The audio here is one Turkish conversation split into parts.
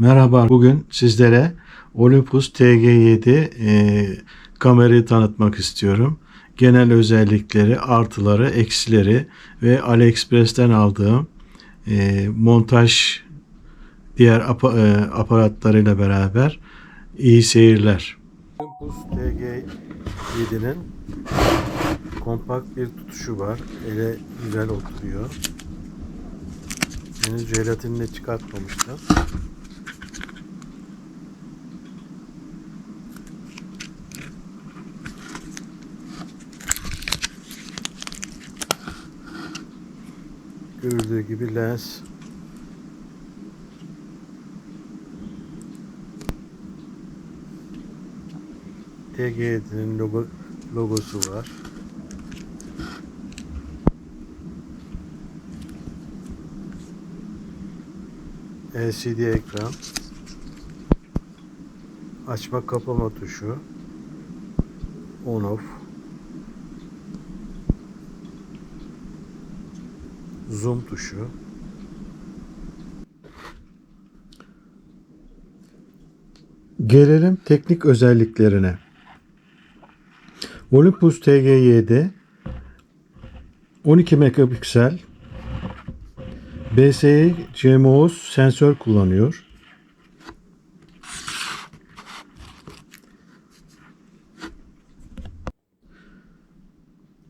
Merhaba, bugün sizlere Olympus TG7 e, kamerayı tanıtmak istiyorum. Genel özellikleri, artıları, eksileri ve AliExpress'ten aldığım e, montaj diğer apa- e, aparatlarıyla beraber iyi seyirler. Olympus TG7'nin kompakt bir tutuşu var. Ele güzel oturuyor. Henüz jelatinini çıkartmamıştım. Görüldüğü gibi lens. TG7'nin logo, logosu var. LCD ekran. Açma kapama tuşu. On off zoom tuşu Gelelim teknik özelliklerine. Olympus TG7 12 megapiksel BSI CMOS sensör kullanıyor.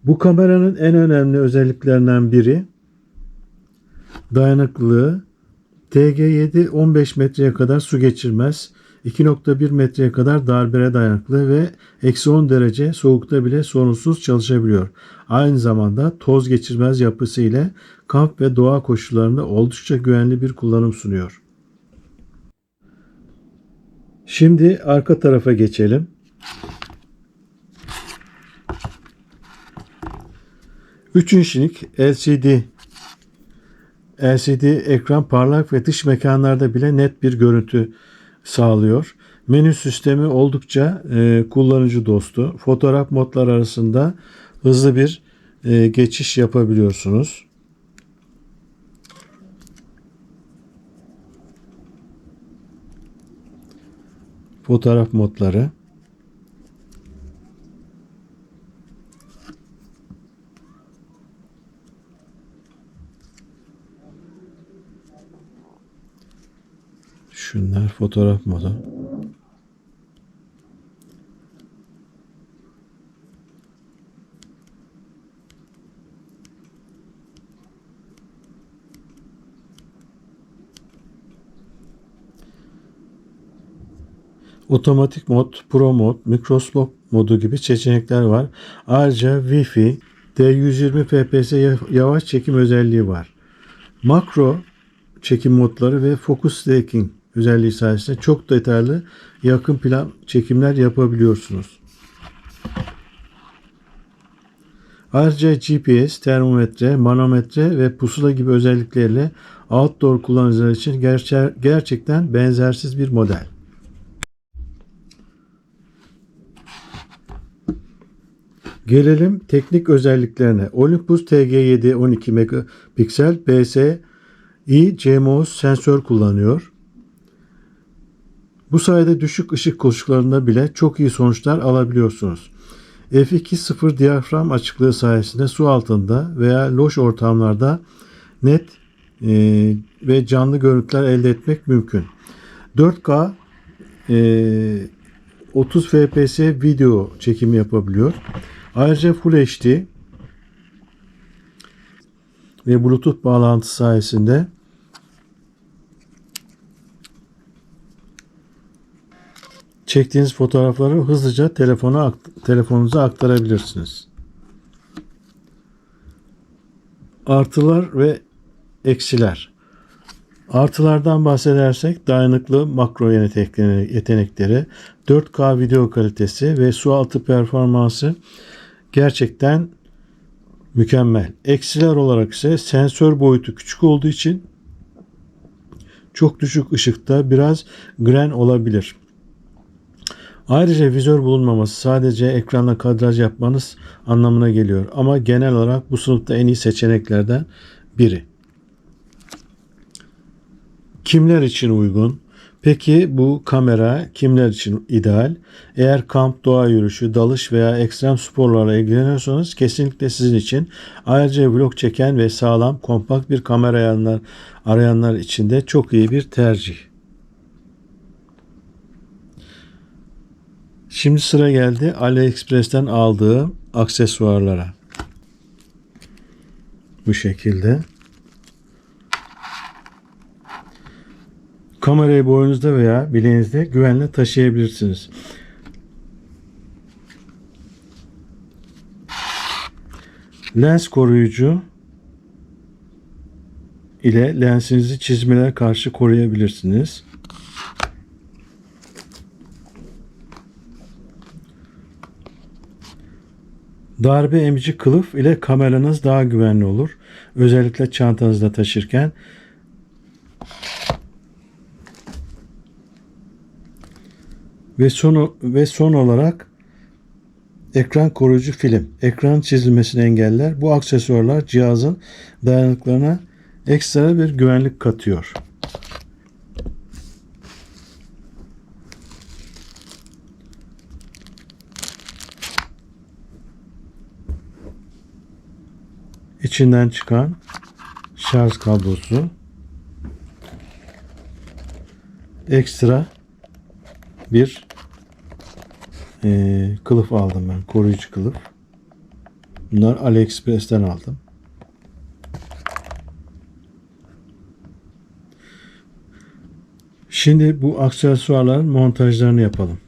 Bu kameranın en önemli özelliklerinden biri dayanıklılığı. TG7 15 metreye kadar su geçirmez. 2.1 metreye kadar darbere dayanıklı ve eksi 10 derece soğukta bile sorunsuz çalışabiliyor. Aynı zamanda toz geçirmez yapısı ile kamp ve doğa koşullarında oldukça güvenli bir kullanım sunuyor. Şimdi arka tarafa geçelim. Üç inçlik LCD LCD ekran parlak ve dış mekanlarda bile net bir görüntü sağlıyor. Menü sistemi oldukça e, kullanıcı dostu. Fotoğraf modlar arasında hızlı bir e, geçiş yapabiliyorsunuz. Fotoğraf modları. Şunlar fotoğraf modu. Otomatik mod, Pro mod, Microscope modu gibi seçenekler var. Ayrıca Wi-Fi, D120 fps yavaş çekim özelliği var. Makro çekim modları ve focus stacking özelliği sayesinde çok detaylı yakın plan çekimler yapabiliyorsunuz. Ayrıca GPS, termometre, manometre ve pusula gibi özellikleriyle outdoor kullanıcılar için gerçer, gerçekten benzersiz bir model. Gelelim teknik özelliklerine. Olympus TG7 12 megapiksel BSI CMOS sensör kullanıyor. Bu sayede düşük ışık koşullarında bile çok iyi sonuçlar alabiliyorsunuz. F2.0 diyafram açıklığı sayesinde su altında veya loş ortamlarda net e, ve canlı görüntüler elde etmek mümkün. 4K e, 30 fps video çekimi yapabiliyor. Ayrıca Full HD ve Bluetooth bağlantısı sayesinde çektiğiniz fotoğrafları hızlıca telefona telefonunuza aktarabilirsiniz. Artılar ve eksiler. Artılardan bahsedersek dayanıklı makro yetenekleri, 4K video kalitesi ve su altı performansı gerçekten mükemmel. Eksiler olarak ise sensör boyutu küçük olduğu için çok düşük ışıkta biraz gren olabilir. Ayrıca vizör bulunmaması sadece ekranla kadraj yapmanız anlamına geliyor. Ama genel olarak bu sınıfta en iyi seçeneklerden biri. Kimler için uygun? Peki bu kamera kimler için ideal? Eğer kamp, doğa yürüyüşü, dalış veya ekstrem sporlarla ilgileniyorsanız kesinlikle sizin için. Ayrıca vlog çeken ve sağlam, kompakt bir kamera arayanlar, arayanlar için de çok iyi bir tercih. Şimdi sıra geldi AliExpress'ten aldığım aksesuarlara. Bu şekilde. Kamerayı boynunuzda veya bileğinizde güvenle taşıyabilirsiniz. Lens koruyucu ile lensinizi çizmeler karşı koruyabilirsiniz. Darbe emici kılıf ile kameranız daha güvenli olur. Özellikle çantanızda taşırken Ve son ve son olarak ekran koruyucu film. Ekran çizilmesini engeller. Bu aksesuarlar cihazın dayanıklılığına ekstra bir güvenlik katıyor. İçinden çıkan şarj kablosu ekstra bir e, kılıf aldım ben. Koruyucu kılıf. Bunlar AliExpress'ten aldım. Şimdi bu aksesuarların montajlarını yapalım.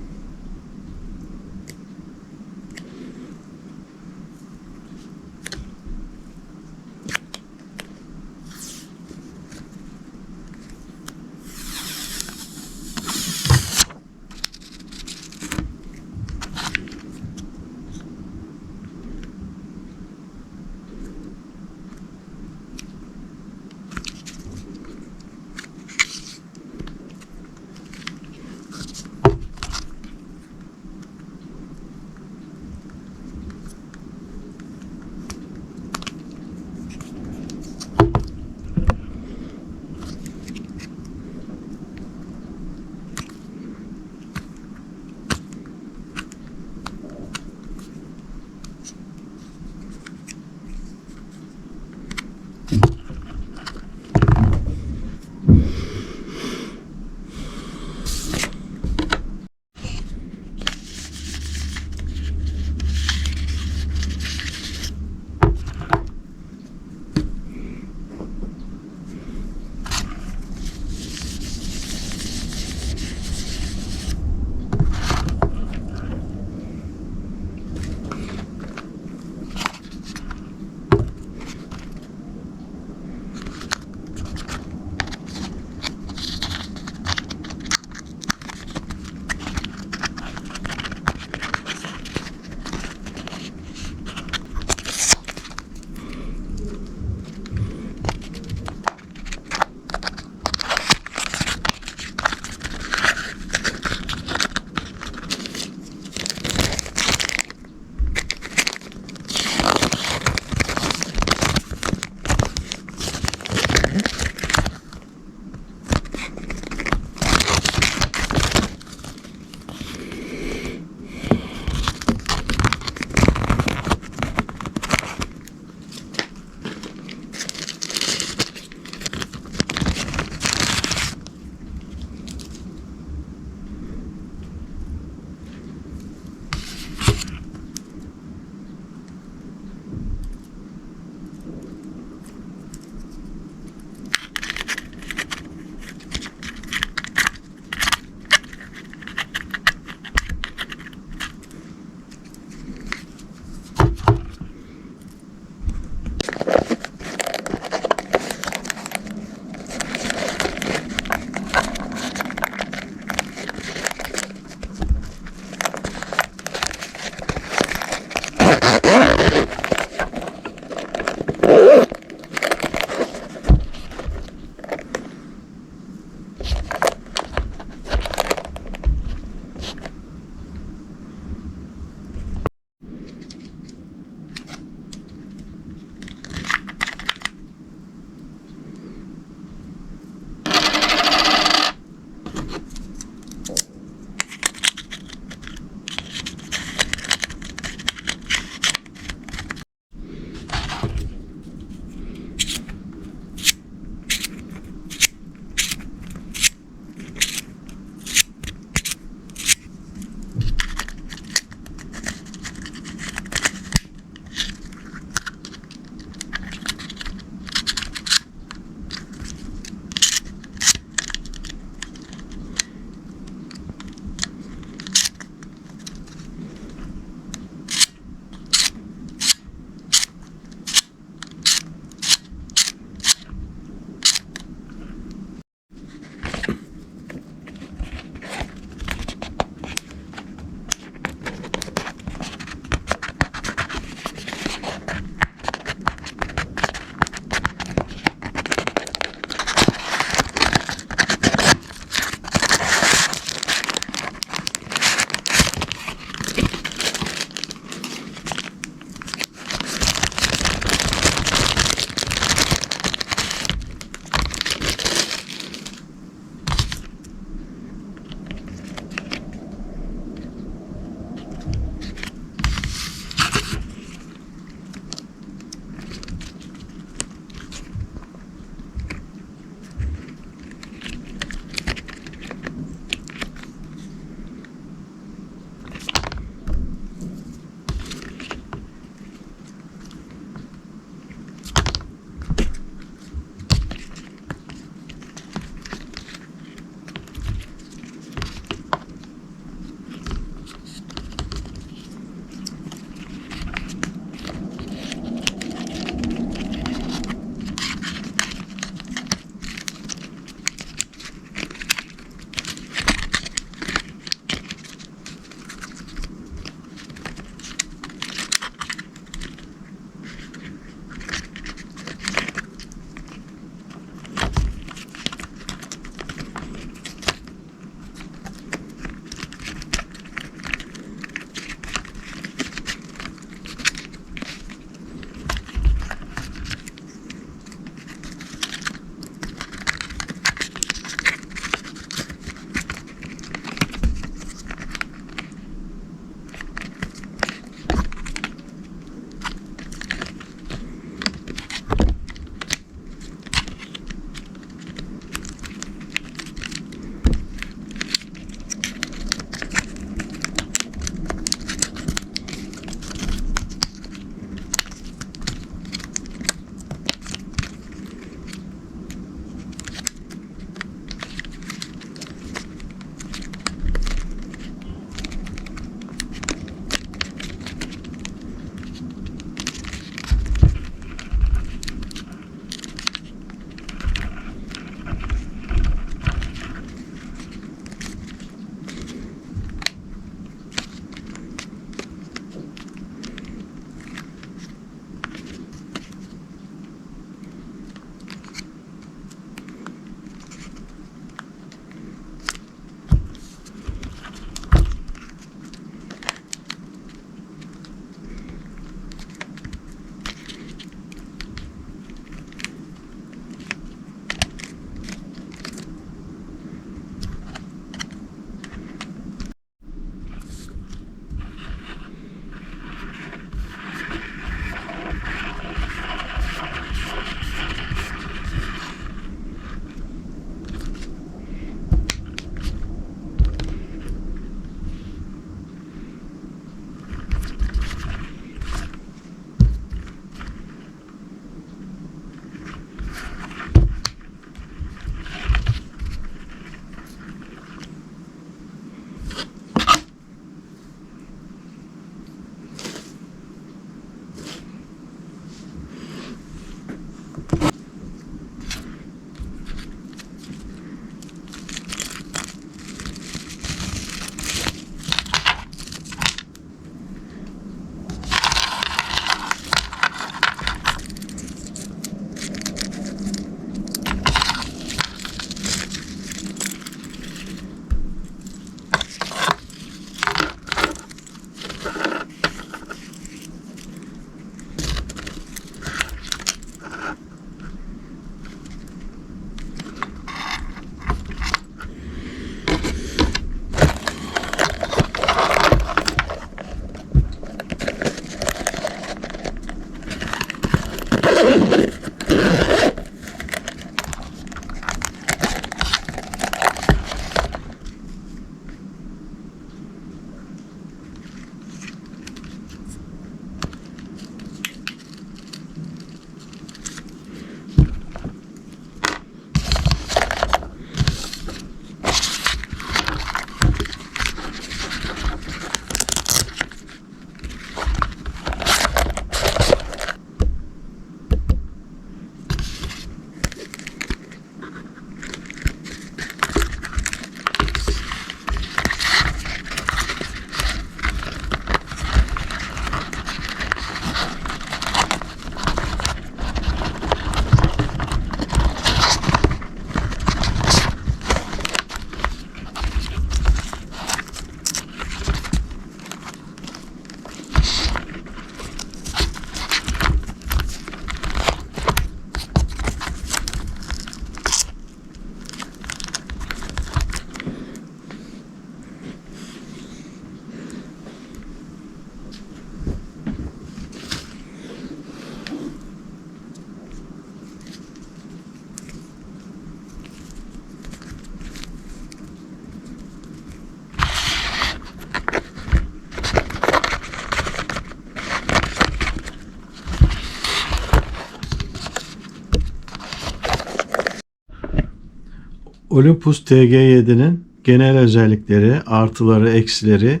Olympus TG7'nin genel özellikleri, artıları, eksileri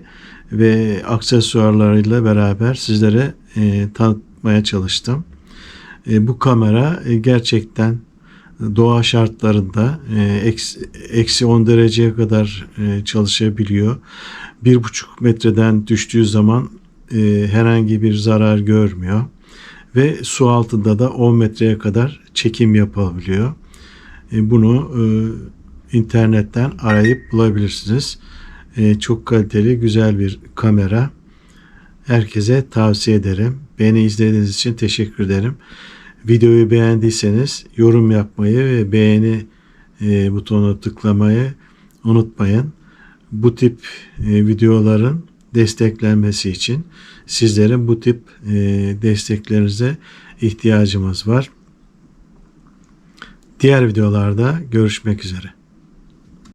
ve aksesuarlarıyla beraber sizlere e, tanıtmaya çalıştım. E, bu kamera e, gerçekten doğa şartlarında e, eksi, eksi 10 dereceye kadar e, çalışabiliyor. 1,5 metreden düştüğü zaman e, herhangi bir zarar görmüyor. Ve su altında da 10 metreye kadar çekim yapabiliyor. E, bunu e, internetten arayıp bulabilirsiniz. E, çok kaliteli, güzel bir kamera. Herkese tavsiye ederim. Beni izlediğiniz için teşekkür ederim. Videoyu beğendiyseniz yorum yapmayı ve beğeni e, butonuna tıklamayı unutmayın. Bu tip e, videoların desteklenmesi için sizlerin bu tip e, desteklerinize ihtiyacımız var. Diğer videolarda görüşmek üzere.